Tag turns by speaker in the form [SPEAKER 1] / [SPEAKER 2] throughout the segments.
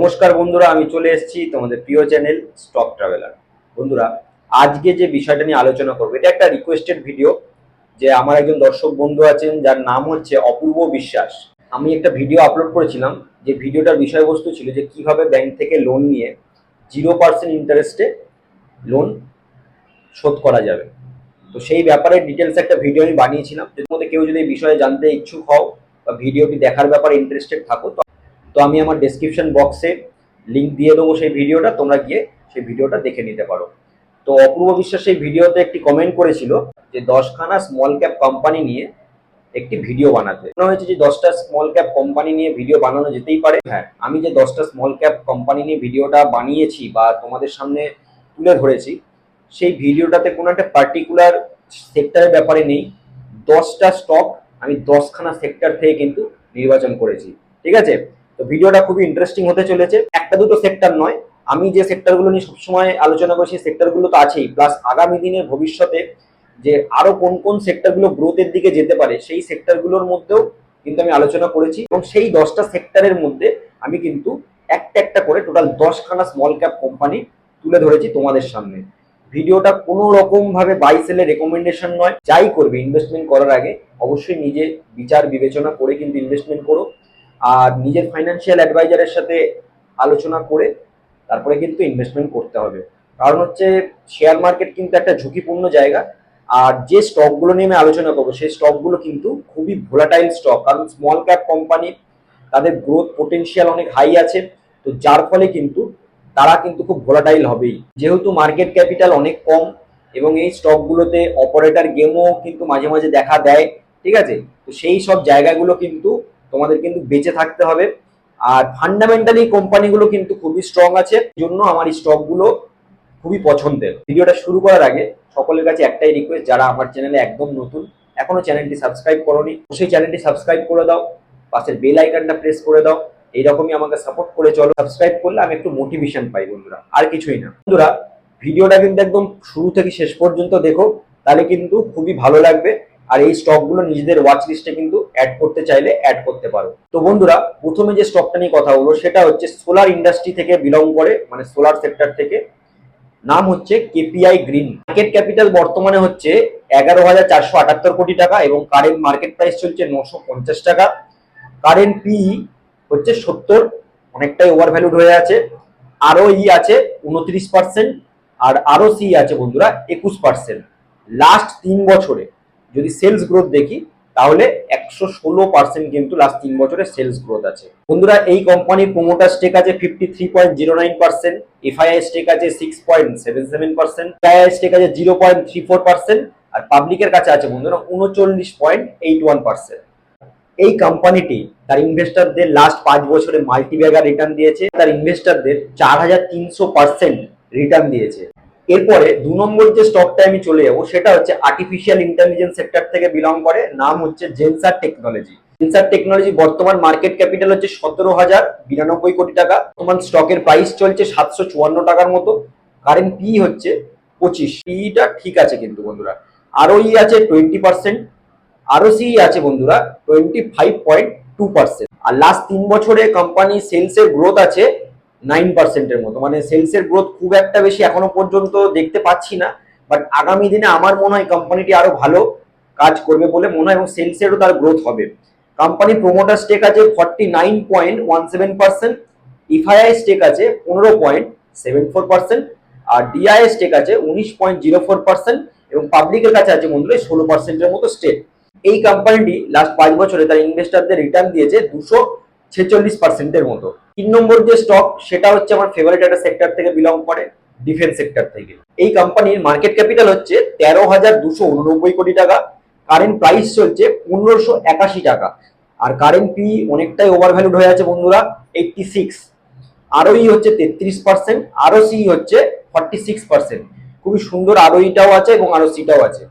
[SPEAKER 1] নমস্কার বন্ধুরা, আমি চলে এসেছি তোমাদের প্রিয় চ্যানেল স্টক ট্রাভেলার। বন্ধুরা, আজকে যে বিষয়টা নিয়ে আলোচনা করব, এটা একটা রিকোয়েস্টেড ভিডিও যে আমার একজন দর্শক বন্ধু আছেন, যার নাম হচ্ছে অপূর্ব বিশ্বাস। আমি একটা ভিডিও আপলোড করেছিলাম, যে ভিডিওটার বিষয়বস্তু ছিল যে কীভাবে ব্যাংক থেকে লোন নিয়ে জিরো পার্সেন্ট ইন্টারেস্টে লোন শোধ করা যাবে। তো সেই ব্যাপারে ডিটেলস একটা ভিডিও আমি বানিয়েছিলাম, যদি মধ্যে কেউ যদি এই বিষয়ে জানতে ইচ্ছুক হও বা ভিডিওটি দেখার ব্যাপারে ইন্টারেস্টেড থাকো তো আমি আমার ডেসক্রিপশন বক্সে লিঙ্ক দিয়ে দেবো সেই ভিডিওটা তোমরা গিয়ে সেই ভিডিওটা দেখে নিতে পারো। তো অপূর্ব বিশ্বাস সেই ভিডিওতে একটি কমেন্ট করেছিল যে, দশখানা স্মল ক্যাপ কোম্পানি নিয়ে একটি ভিডিও বানাতে। মনে হয়েছে যে, দশটা স্মল ক্যাপ কোম্পানি নিয়ে ভিডিও বানানো যেতেই পারে। হ্যাঁ আমি যে দশটা স্মল ক্যাপ কোম্পানি নিয়ে ভিডিওটা বানিয়েছি বা তোমাদের সামনে তুলে ধরেছি, সেই ভিডিওটাতে কোনো একটা পার্টিকুলার সেক্টরের ব্যাপারে নেই। দশটা স্টক আমি দশখানা সেক্টর থেকে কিন্তু নির্বাচন করেছি। ঠিক আছে? তো ভিডিওটা খুবই ইন্টারেস্টিং হতে চলেছে। একটা দুটো সেক্টর নয়। আমি যে সেক্টরগুলো নিয়ে সবসময় আলোচনা করছি সেক্টরগুলো তো আছেই। প্লাস আগামী দিনে ভবিষ্যতে যে আরও কোন কোন সেক্টরগুলো গ্রোথের দিকে যেতে পারে, সেই সেক্টরগুলোর মধ্যেও কিন্তু আমি আলোচনা করেছি। এবং সেই দশটা সেক্টরের মধ্যে আমি কিন্তু একটা একটা করে টোটাল দশখানা স্মল ক্যাপ কোম্পানি তুলে ধরেছি তোমাদের সামনে। ভিডিওটা কোনো রকম ভাবে বাই সেলের রেকমেন্ডেশন নয়। যাই করবে ইনভেস্টমেন্ট করার আগে অবশ্যই নিজে বিচার বিবেচনা করে কিন্তু ইনভেস্টমেন্ট করো। আর নিজের ফাইন্যান্সিয়াল অ্যাডভাইজারের সাথে আলোচনা করে তারপরে কিন্তু ইনভেস্টমেন্ট করতে হবে। কারণ হচ্ছে শেয়ার মার্কেট কিন্তু একটা ঝুঁকিপূর্ণ জায়গা। আর যে স্টকগুলো নিয়ে আমি আলোচনা করব, সেই স্টকগুলো কিন্তু খুবই ভোলাটাইল স্টক কারণ স্মল ক্যাপ কোম্পানি তাদের গ্রোথ পোটেনশিয়াল অনেক হাই আছে। তো যার ফলে কিন্তু তারা কিন্তু খুব ভোলাটাইল হবেই। যেহেতু মার্কেট ক্যাপিটাল অনেক কম এবং এই স্টকগুলোতে অপারেটর গেমও কিন্তু মাঝে মাঝে দেখা দেয়, ঠিক আছে? তো সেই সব জায়গাগুলো কিন্তু তোমাদের কিন্তু বেঁচে থাকতে হবে। আর ফান্ডামেন্টালি কোম্পানিগুলো কিন্তু খুবই স্ট্রং আছে। জন্য আমার এই স্টকগুলো খুবই পছন্দের। ভিডিওটা শুরু করার আগে সকলের কাছে একটাই রিকোয়েস্ট যারা আমার চ্যানেলে একদম নতুন, এখনও চ্যানেলটি সাবস্ক্রাইব করোনি সেই চ্যানেলটি সাবস্ক্রাইব করে দাও, পাশের বেল আইকনটা প্রেস করে দাও, এইরকমই আমাকে সাপোর্ট করে চলো। সাবস্ক্রাইব করলে আমি একটু মোটিভেশন পাই বন্ধুরা, আর কিছুই না। বন্ধুরা, ভিডিওটা কিন্তু একদম শুরু থেকে শেষ পর্যন্ত দেখো, তাহলে কিন্তু খুবই ভালো লাগবে। আর এই স্টকগুলো নিজেদের ওয়াচ লিস্টে কিন্তু অ্যাড করতে চাইলে অ্যাড করতে পারো। তো বন্ধুরা, প্রথমে যে স্টকটা নিয়ে কথা বলব, সেটা হচ্ছে সোলার ইন্ডাস্ট্রি থেকে বিলং করে মানে সোলার সেক্টর থেকে। নাম হচ্ছে কেপিআই গ্রিন। মার্কেট ক্যাপিটাল বর্তমানে হচ্ছে এগারো হাজার চারশো আটাত্তর কোটি টাকা এবং কারেন্ট মার্কেট প্রাইস চলছে নশো পঞ্চাশ টাকা। কারেন্ট পিই হচ্ছে সত্তর, অনেকটাই ওভার ভ্যালুড হয়ে আছে। আরও ই আছে উনত্রিশ পার্সেন্ট আর আরও সি আছে বন্ধুরা একুশ পার্সেন্ট লাস্ট তিন বছরে যদি সেলস গ্রোথ দেখি, তাহলে একশো ষোলো পার্সেন্ট কিন্তু লাস্ট তিন বছরের সেলস গ্রোথ আছে। বন্ধুরা, এই কোম্পানির প্রোমোটার স্টেক আছে fifty three point zero nine percent FII stake আছে six point seven seven percent II stake আছে zero point three four percent আর পাবলিকের কাছে আছে বন্ধুরা উনচল্লিশ পয়েন্ট এইট ওয়ান পার্সেন্ট এই কোম্পানিটি তার ইনভেস্টরদের লাস্ট পাঁচ বছরে মাল্টিব্যাগার রিটার্ন দিয়েছে, তার ইনভেস্টরদের চার হাজার তিনশো পার্সেন্ট রিটার্ন দিয়েছে। এরপরে দু নম্বর যে স্টকটা আমি চলে যাব, সেটা হচ্ছে আর্টিফিশিয়াল ইন্টেলিজেন্স সেক্টর থেকে বিলং করে, নাম হচ্ছে জেনসার টেকনোলজি জেনসার টেকনোলজি বর্তমান মার্কেট ক্যাপিটাল হচ্ছে সতেরো হাজার বিরানব্বই কোটি টাকা। বর্তমান স্টকের প্রাইস চলছে সাতশো চুয়ান্ন টাকার মতো। কারেন্ট পি হচ্ছে পঁচিশ। পিটা ঠিক আছে কিন্তু বন্ধুরা। আরও ই আছে টোয়েন্টি পার্সেন্ট আরও সি আছে বন্ধুরা twenty five point two percent আর লাস্ট তিন বছরে কোম্পানি সেলসের গ্রোথ আছে নাইন পার্সেন্টের মতো। মানে সেলসের গ্রোথ খুব একটা বেশি এখনও পর্যন্ত দেখতে পাচ্ছি না। বাট আগামী দিনে আমার মনে হয় কোম্পানিটি আরও ভালো কাজ করবে বলে মনে হয় এবং সেলসেরও তার গ্রোথ হবে। কোম্পানি প্রোমোটার স্টেক আছে forty nine point one seven percent FII stake আছে পনেরো পয়েন্ট সেভেন ফোর পার্সেন্ট আর ডিআই স্টেক আছে উনিশ পয়েন্ট জিরো ফোর পার্সেন্ট এবং পাবলিকের কাছে আছে বন্ধুরা ষোলো পার্সেন্টের মতো স্টেক এই কোম্পানিটি লাস্ট পাঁচ বছরে তার ইনভেস্টারদের রিটার্ন দিয়েছে দুশো ছেচল্লিশ পার্সেন্টের মতো। তিন নম্বর যে স্টক সেটা হচ্ছে আমার ফেভারিট একটা সেক্টর থেকে বিলং করে ডিফেন্স সেক্টর থেকে। এই কোম্পানির মার্কেট ক্যাপিটাল হচ্ছে তেরো হাজার দুশো উননব্বই কোটি টাকা কারেন্ট প্রাইস চলছে পনেরোশো একাশি টাকা। আর কারেন্ট পি অনেকটাই ওভার ভ্যালুড হয়ে আছে বন্ধুরা এইটটি সিক্স আরওই হচ্ছে তেত্রিশ পার্সেন্ট আরও সি হচ্ছে ফর্টি সিক্স পার্সেন্ট খুবই সুন্দর আরওইটাও আছে এবং আরও সিটাও আছে।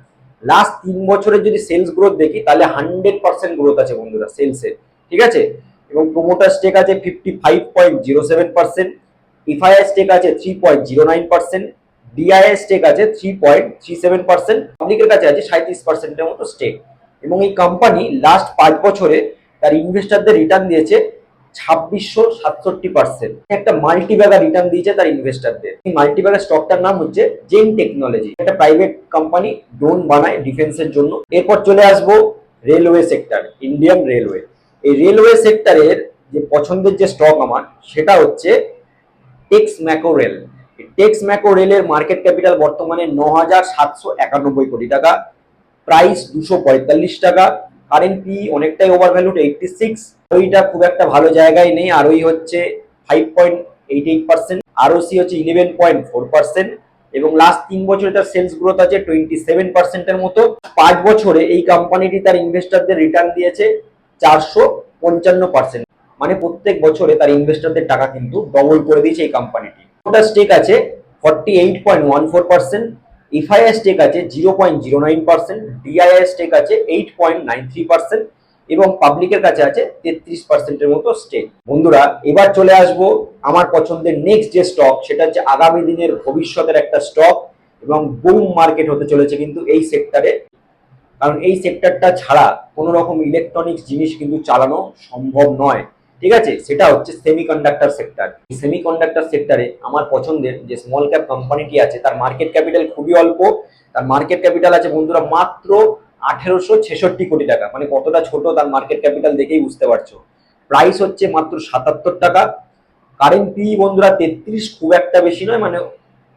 [SPEAKER 1] লাস্ট তিন বছরের যদি সেলস গ্রোথ দেখি, তাহলে হান্ড্রেড পার্সেন্ট গ্রোথ আছে বন্ধুরা সেলসের ঠিক আছে? এবং প্রোমোটার স্টেক আছে fifty five point zero seven percent FII stake আছে three point zero nine percent DIIs stake আছে three point three seven percent পাবলিকের কাছে আছে সাঁত্রিশ পার্সেন্টের মতো স্টেক এবং এই কোম্পানি লাস্ট পাঁচ বছরে তার ইনভেস্টারদের রিটার্ন দিয়েছে ছাব্বিশশো সাতষট্টি পার্সেন্ট একটা মাল্টি ব্যাগার রিটার্ন দিয়েছে তার ইনভেস্টারদের এই মাল্টি ব্যাগার স্টকটার নাম হচ্ছে জেন টেকনোলজি একটা প্রাইভেট কোম্পানি ড্রোন বানায় ডিফেন্সের জন্য। এরপর চলে আসব রেলওয়ে সেক্টর ইন্ডিয়ান রেলওয়ে এই রেলওয়ে সেক্টরের যে পছন্দের যে স্টক আমার, সেটা হচ্ছে Texmaco rail Texmaco রেলের মার্কেট ক্যাপিটাল বর্তমানে ন হাজার সাতশো একানব্বই কোটি টাকা প্রাইস দুশো পঁয়তাল্লিশ টাকা কারেন্ট পি অনেকটাই ওভার ভ্যালুড এইটটি সিক্স ওইটা খুব একটা ভালো জায়গায় নেই, আর ওই হচ্ছে five point eight eight percent হচ্ছে ইলেভেন পয়েন্ট ফোর পার্সেন্ট এবং লাস্ট তিন বছরে তার সেলস গ্রোথ আছে টোয়েন্টি সেভেন পার্সেন্টের মতো। পাঁচ বছরে এই কোম্পানিটি তার ইনভেস্টরদের রিটার্ন দিয়েছে চারশো পঞ্চান্ন পার্সেন্ট মানে প্রত্যেক বছরে তার ইনভেস্টরদের টাকা কিন্তু ডবল করে দিয়েছে এই কোম্পানিটি ওটা স্টেক আছে forty eight point one four percent FII stake আছে zero point zero nine percent DII stake আছে eight point nine three percent এবং পাবলিকের কাছে আছে তেত্রিশ পার্সেন্টের মতো স্টেক বন্ধুরা, এবার চলে আসব আমার পছন্দের নেক্সট যে স্টক সেটা হচ্ছে আগামী দিনের ভবিষ্যতের একটা স্টক এবং বুম মার্কেট হতে চলেছে কিন্তু এই সেক্টরে কারণ এই সেক্টরটা ছাড়া কোনো রকম ইলেকট্রনিক্স জিনিস কিন্তু চালানো সম্ভব নয়। ঠিক আছে? সেটা হচ্ছে সেমিকন্ডাক্টর সেক্টর সেমিকন্ডাক্টর সেক্টরে আমার পছন্দের যে স্মল ক্যাপ কোম্পানিটি আছে, তার মার্কেট ক্যাপিটাল খুবই অল্প। তার মার্কেট ক্যাপিটাল আছে বন্ধুরা মাত্র আঠেরোশো ছেষট্টি কোটি টাকা। মানে কতটা ছোট তার মার্কেট ক্যাপিটাল দেখেই বুঝতে পারছ। প্রাইস হচ্ছে মাত্র সাতাত্তর টাকা। কারেন্ট পি বন্ধুরা তেত্রিশ খুব একটা বেশি নয় মানে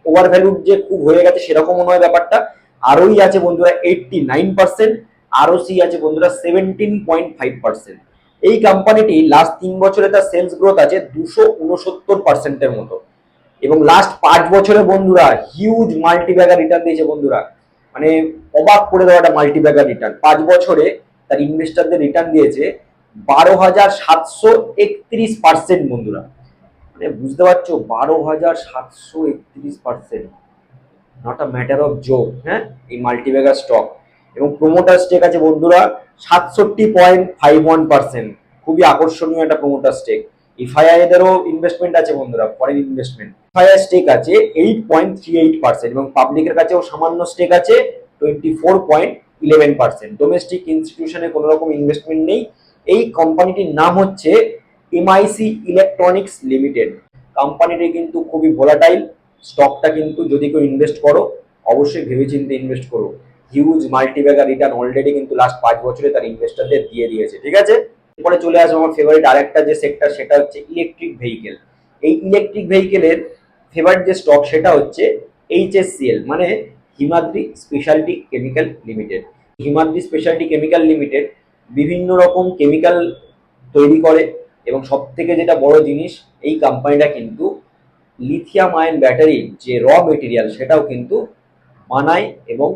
[SPEAKER 1] ওভার ভ্যালুড যে খুব হয়ে গেছে সেরকমও নয় ব্যাপারটা। আরওই আছে বন্ধুরা এইটটি নাইন পার্সেন্ট আরও সি আছে বন্ধুরা সেভেন্টিন পয়েন্ট ফাইভ পার্সেন্ট এই কোম্পানিটি লাস্ট তিন বছরে তার সেলস গ্রোথ আছে দুশো উনসত্তর পার্সেন্টের মতো। এবং লাস্ট পাঁচ বছরে বন্ধুরা হিউজ মাল্টি ব্যাগার রিটার্ন দিয়েছে বন্ধুরা। মানে অবাক করে দেওয়া একটা মাল্টি ব্যাগার রিটার্ন পাঁচ বছরে তার ইনভেস্টারদের রিটার্ন দিয়েছে বারো হাজার সাতশো একত্রিশ পার্সেন্ট বন্ধুরা। মানে বুঝতে পারছ? বারো হাজার সাতশো একত্রিশ percent not a matter of joke হ্যাঁ? এই মাল্টিব্যাগার স্টক এবং প্রোমোটার স্টেক আছে বন্ধুরা, সাতষট্টি পয়েন্ট ফাইভ ওয়ান পার্সেন্ট। খুবই আকর্ষণীয় একটা প্রোমোটার স্টেক ইফআইআই ইনভেস্টমেন্ট আছে বন্ধুরা ফরেন ইনভেস্টমেন্ট ইফআইআই স্টেক আছে eight point three eight percent এবং পাবলিকের কাছেও সামান্য স্টেক আছে twenty four point eleven percent. Domestic ইনস্টিটিউশনে কোনো রকম ইনভেস্টমেন্ট নেই। এই কোম্পানিটির নাম হচ্ছে এমআইসি ইলেকট্রনিক্স লিমিটেড কোম্পানিটি কিন্তু খুবই ভোলাটাইল স্টকটা কিন্তু যদি কেউ ইনভেস্ট করো, অবশ্যই ভেবেচিন্তে ইনভেস্ট করো। হিউজ মাল্টিব্যাগার রিটার্ন অলরেডি কিন্তু লাস্ট পাঁচ বছরে তার ইনভেস্টারদের দিয়ে দিয়েছে, ঠিক আছে? এরপরে চলে আসব আমার ফেভারিট আরেকটা যে সেক্টর সেটা হচ্ছে ইলেকট্রিক ভেহিকেল এই ইলেকট্রিক ভেহিকেলের ফেভারিট যে স্টক সেটা হচ্ছে এইচএসসিএল মানে Himadri speciality chemical limited Himadri speciality chemical limited বিভিন্ন রকম কেমিক্যাল তৈরি করে, এবং সব থেকে যেটা বড় জিনিস, এই কোম্পানিটা কিন্তু লিথিয়াম আয়ন ব্যাটারির যে র মেটেরিয়াল সেটাও কিন্তু বানায় এবং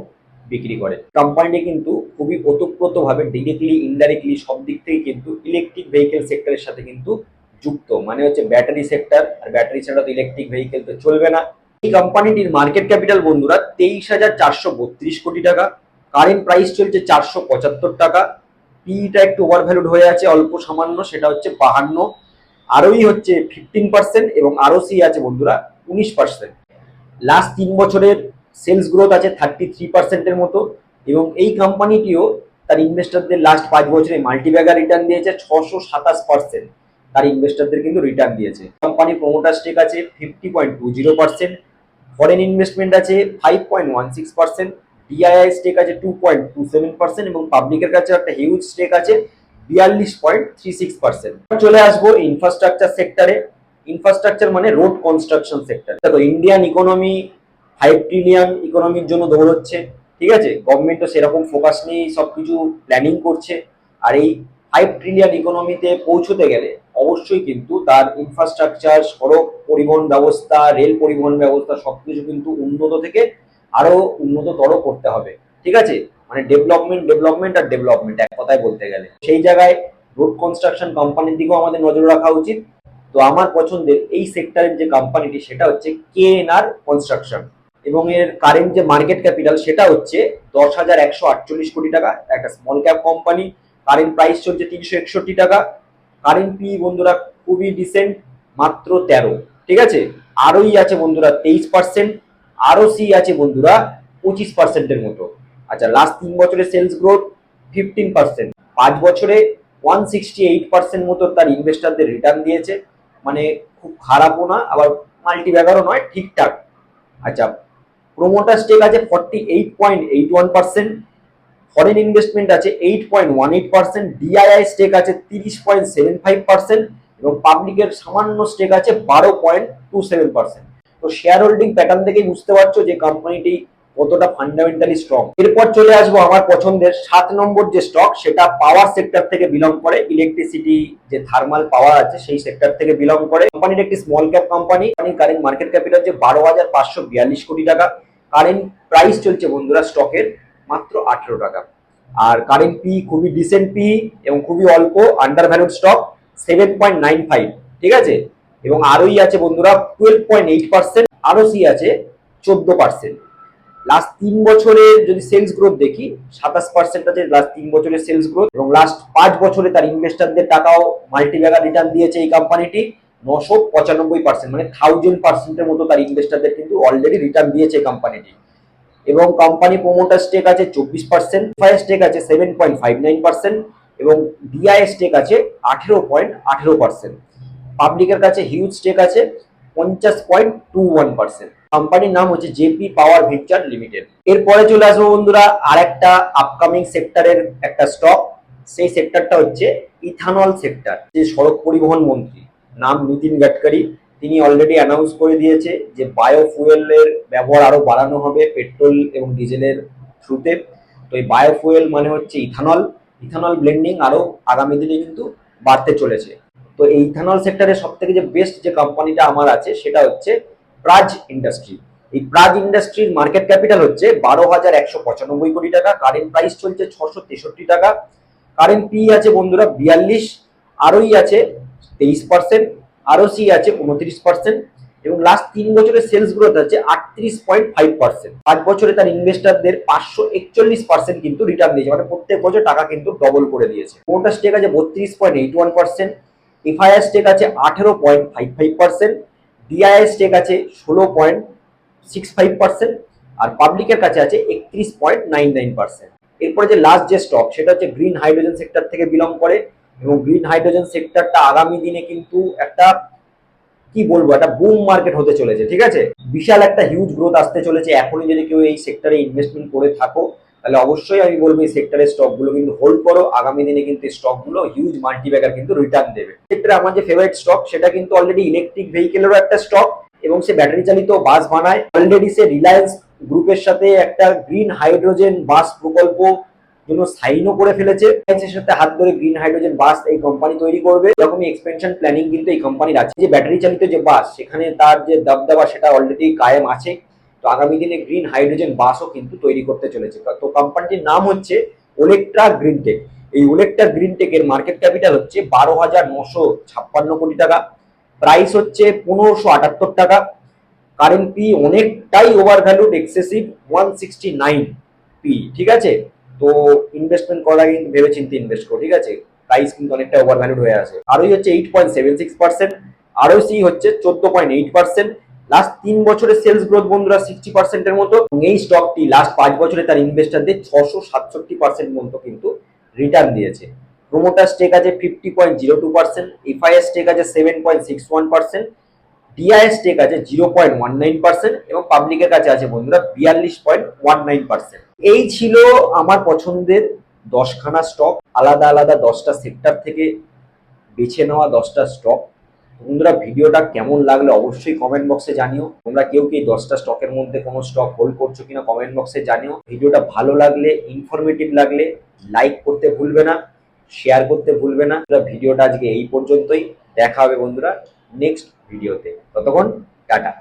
[SPEAKER 1] বিক্রি করে। কোম্পানিটি কিন্তু খুবই ওতপ্রোতভাবে ডিরেক্টলি ইনডাইরেক্টলি সব দিক থেকে কিন্তু ইলেকট্রিক ভেহিকেল সেক্টরের সাথে কিন্তু যুক্ত। মানে হচ্ছে ব্যাটারি সেক্টর আর ব্যাটারি ছাড়া তো ইলেকট্রিক ভেহিকেল তো চলবে না। এই কোম্পানিটির মার্কেট ক্যাপিটাল বন্ধুরা তেইশ হাজার চারশো বত্রিশ কোটি টাকা কারেন্ট প্রাইস চলছে চারশো পঁচাত্তর টাকা। পিটা একটু ওভার ভ্যালুড হয়ে আছে, অল্প সামান্য, সেটা হচ্ছে বাহান্ন। আরওই হচ্ছে ফিফটিন পার্সেন্ট এবং আরও সি আছে বন্ধুরা উনিশ পার্সেন্ট লাস্ট তিন বছরের সেলস গ্রোথ আছে থার্টি থ্রি পার্সেন্টের মতো এবং এই কোম্পানিটিও তার ইনভেস্টরদের লাস্ট পাঁচ বছরে মাল্টিব্যাগার রিটার্ন দিয়েছে ছশো সাতাশ পার্সেন্ট তার ইনভেস্টরদের কিন্তু রিটার্ন দিয়েছে। কোম্পানি প্রমোটার স্টেক আছে fifty point two zero percent foreign investment আছে five point one six percent DII stake আছে two point two seven percent এবং পাবলিকের কাছে একটা হিউজ স্টেক আছে বিয়াল্লিশ পয়েন্ট থ্রি সিক্স পার্সেন্ট। চলে আসব ইনফ্রাস্ট্রাকচার সেক্টরে ইনফ্রাস্ট্রাকচার মানে রোড কনস্ট্রাকশন সেক্টর দেখো ইন্ডিয়ান ইকোনমি ফাইভ ট্রিলিয়ন ইকোনমির জন্য দৌড়চ্ছে, ঠিক আছে? গভর্নমেন্টও সেরকম ফোকাস নিয়ে সব কিছু প্ল্যানিং করছে। আর এই ফাইভ ট্রিলিয়ন ইকোনমিতে পৌঁছতে গেলে অবশ্যই কিন্তু তার ইনফ্রাস্ট্রাকচার সড়ক পরিবহন ব্যবস্থা রেল পরিবহন ব্যবস্থা, সবকিছু কিন্তু উন্নত থেকে আরও উন্নততর করতে হবে। ঠিক আছে? মানে ডেভেলপমেন্ট ডেভেলপমেন্ট আর ডেভেলপমেন্ট কথায় বলতে গেলে। সেই জায়গায় রোড কনস্ট্রাকশন কোম্পানির দিকেও আমাদের নজর রাখা উচিত। তো আমার পছন্দের এই সেক্টরের যে কোম্পানিটি সেটা হচ্ছে কে এন আর কনস্ট্রাকশন এবং এর কারেন্ট যে মার্কেট ক্যাপিটাল সেটা হচ্ছে দশ হাজার একশো আটচল্লিশ কোটি টাকা। একটা small cap company current price চলছে তিনশো একষট্টি টাকা। কারেন্ট পি বন্ধুরা, খুবই ডিসেন্ট মাত্র তেরো। ঠিক আছে? আরওই আছে বন্ধুরা, তেইশ পার্সেন্ট আরও সি আছে বন্ধুরা, পঁচিশ পার্সেন্টের মতো। আচ্ছা লাস্ট তিন বছরের সেলস গ্রোথ ফিফটিন পার্সেন্ট পাঁচ বছরে ওয়ান সিক্সটি এইট পার্সেন্ট মতো তার ইনভেস্টারদের রিটার্ন দিয়েছে। মানে খুব খারাপও না, আবার মাল্টি ব্যাগারও নয়, ঠিকঠাক। আচ্ছা প্রোমোটার স্টেক আছে forty eight point eight one percent foreign investment আছে eight point one eight percent DII stake আছে তিরিশ পয়েন্ট সেভেন ফাইভ পার্সেন্ট এবং পাবলিকের সামান্য স্টেক আছে বারো পয়েন্ট টু সেভেন পার্সেন্ট তো শেয়ার হোল্ডিং প্যাটার্ন থেকেই বুঝতে পারছ যে কোম্পানিটি কতটা ফান্ডামেন্টালি স্ট্রং এরপর চলে আসব আমার পছন্দের সাত নম্বর যে স্টক সেটা পাওয়ার সেক্টর থেকে বিলং করে। ইলেকট্রিসিটি যে থার্মাল পাওয়ার আছে, সেই সেক্টর থেকে বিলং করে। কোম্পানির একটি small cap company current market capital যে বারো হাজার পাঁচশো বিয়াল্লিশ কোটি টাকা। কারেন্ট প্রাইস চলছে বন্ধুরা স্টকের মাত্র আঠেরো টাকা। আর কারেন্ট পি খুবই ডিসেন্ট পি এবং খুবই অল্প undervalued stock seven point nine five ঠিক আছে? এবং আরোই আছে বন্ধুরা টুয়েলভ পয়েন্ট এইট পার্সেন্ট আরও সি আছে, চোদ্দ পার্সেন্ট লাস্ট তিন বছরের যদি সেলস গ্রোথ দেখি, সাতাশ পার্সেন্ট আছে লাস্ট তিন বছরের সেলস গ্রোথ এবং লাস্ট পাঁচ বছরে তার ইনভেস্টারদের টাকাও মাল্টিব্যাগার রিটার্ন দিয়েছে এই কোম্পানিটি নশো পঁচানব্বই পার্সেন্ট মানে থাউজেন্ড পার্সেন্টের মতো তার ইনভেস্টারদের কিন্তু অলরেডি রিটার্ন দিয়েছে এই কোম্পানিটি এবং কোম্পানি প্রোমোটার স্টেক আছে চব্বিশ পার্সেন্ট ফায়ার স্টেক আছে seven point five nine percent এবং ডিআই স্টেক আছে আঠেরো পয়েন্ট আঠেরো পার্সেন্ট পাবলিকের কাছে হিউজ স্টেক আছে পঞ্চাশ পয়েন্ট টু ওয়ান পার্সেন্ট কোম্পানির নাম হচ্ছে জেপি পাওয়ার ভেঞ্চার লিমিটেড। এরপরে চলে আসব বন্ধুরা আর একটা আপকামিং সেক্টরের একটা স্টক সেই সেক্টরটা হচ্ছে ইথানল সেক্টর যে সড়ক পরিবহন মন্ত্রী। নাম নীতিন গাডকারি। তিনি অলরেডি অ্যানাউন্স করে দিয়েছে যে বায়োফুয়েলের ব্যবহার আরও বাড়ানো হবে পেট্রোল এবং ডিজেলের থ্রুতে তো এই বায়োফুয়েল মানে হচ্ছে ইথানল ইথানল ব্লেন্ডিং আরও আগামী দিনে কিন্তু বাড়তে চলেছে। তো এই ইথানল সেক্টরে সব থেকে যে বেস্ট যে কোম্পানিটা আমার আছে, সেটা হচ্ছে প্রাজ ইন্ডাস্ট্রি। এই প্রাজ ইন্ডাস্ট্রির মার্কেট ক্যাপিটাল হচ্ছে বারো হাজার একশো পঁচানব্বই কোটি টাকা কারেন্ট প্রাইস চলছে ছশো তেষট্টি টাকা। কারেন্ট পি আছে বন্ধুরা বিয়াল্লিশ আরওই আছে তেইশ পার্সেন্ট আরও সি আছে উনত্রিশ পার্সেন্ট এবং লাস্ট তিন বছরের সেলস গ্রোথ আছে আটত্রিশ পয়েন্ট ফাইভ পার্সেন্ট পাঁচ বছরে তার ইনভেস্টারদের পাঁচশো একচল্লিশ পার্সেন্ট কিন্তু রিটার্ন দিয়েছে মানে প্রত্যেক বছর টাকা কিন্তু ডবল করে দিয়েছে। কোনটা স্টেক আছে? বত্রিশ point eight one percent FII stake আছে আঠেরো point five five percent DII stake আছে ষোলো পয়েন্ট সিক্স ফাইভ পার্সেন্ট আর পাবলিকের কাছে আছে একত্রিশ পয়েন্ট নাইন নাইন পার্সেন্ট এরপরে যে লাস্ট যে স্টক সেটা হচ্ছে গ্রিন হাইড্রোজেন সেক্টর থেকে বিলং করে এবং গ্রিন হাইড্রোজেন সেক্টরটা আগামী দিনে কিন্তু একটা, কি বলব, একটা বুম মার্কেট হতে চলেছে, ঠিক আছে? বিশাল একটা হিউজ গ্রোথ আসতে চলেছে। এখনই যদি কেউ এই সেক্টরে ইনভেস্টমেন্ট করে থাকো তাহলে অবশ্যই আমি বলব এই সেক্টরের স্টকগুলো কিন্তু হোল্ড করো। আগামী দিনে কিন্তু স্টকগুলো হিউজ মাল্টিব্যাগার কিন্তু রিটার্ন দেবে। সেক্টরে আমার যে ফেভারিট স্টক সেটা কিন্তু অলরেডি ইলেকট্রিক ভেহিকেলেরও একটা স্টক এবং সে ব্যাটারি চালিত বাস বানায়। অলরেডি সে রিলায়েন্স গ্রুপের সাথে একটা গ্রিন হাইড্রোজেন বাস প্রকল্প জন্য সাইনও করে ফেলেছে। রিলায়েন্সের সাথে হাত ধরে গ্রিন হাইড্রোজেন বাস এই কোম্পানি তৈরি করবে। এরকমই এক্সপেনশন প্ল্যানিং কিন্তু এই কোম্পানির আছে। যে ব্যাটারি চালিত যে বাস সেখানে তার যে দবদবা, সেটা অলরেডি কায়েম আছে। তো আগামী দিনে গ্রিন হাইড্রোজেন বাসও কিন্তু তৈরি করতে চলেছে। তো কোম্পানিটির নাম হচ্ছে ওলেকট্রা গ্রিন টেক এই ওলেকট্রা গ্রিন টেকের মার্কেট ক্যাপিটাল হচ্ছে বারো হাজার নশো ছাপ্পান্ন কোটি টাকা। প্রাইস হচ্ছে পনেরোশো আটাত্তর টাকা। কারেন্ট পি অনেকটাই overvalued excessive one sixty nine PE ঠিক আছে? তো ইনভেস্টমেন্ট করার আগে ভেবে চিন্তে ইনভেস্ট করো, ঠিক আছে? প্রাইস কিন্তু অনেকটা ওভার ভ্যালুড হয়ে আছে। আরোই হচ্ছে eight point seven six percent আরও সি হচ্ছে চোদ্দ পয়েন্ট এইট পার্সেন্ট লাস্ট তিন বছরের সেলস গ্রোথ বন্ধুরা সিক্সটি পার্সেন্টের মতো। এই স্টকটি লাস্ট পাঁচ বছরে তার ইনভেস্টারদের ছশো সাতষট্টি পার্সেন্ট মতো কিন্তু রিটার্ন দিয়েছে। প্রোমোটার স্টেক আছে fifty point zero two percent FIIs stake আছে seven point six one percent DIIs stake আছে zero point one nine percent এবং পাবলিকের কাছে আছে বন্ধুরা বিয়াল্লিশ পয়েন্ট ওয়ান নাইন পার্সেন্ট এই ছিল আমার পছন্দের দশখানা স্টক আলাদা আলাদা দশটা সেক্টর থেকে বেছে নেওয়া দশটা স্টক বন্ধুরা, ভিডিওটা কেমন লাগলে অবশ্যই কমেন্ট বক্সে জানিও। তোমরা কেউ কি দশটা স্টকের মধ্যে কোনো স্টক হোল্ড করছ কিনা কমেন্ট বক্সে জানিও। ভিডিওটা ভালো লাগলে ইনফরমেটিভ লাগলে লাইক করতে ভুলবে না শেয়ার করতে ভুলবে না। ভিডিওটা আজকে এই পর্যন্তই। দেখা হবে বন্ধুরা নেক্সট ভিডিওতে ততক্ষণ টাটা।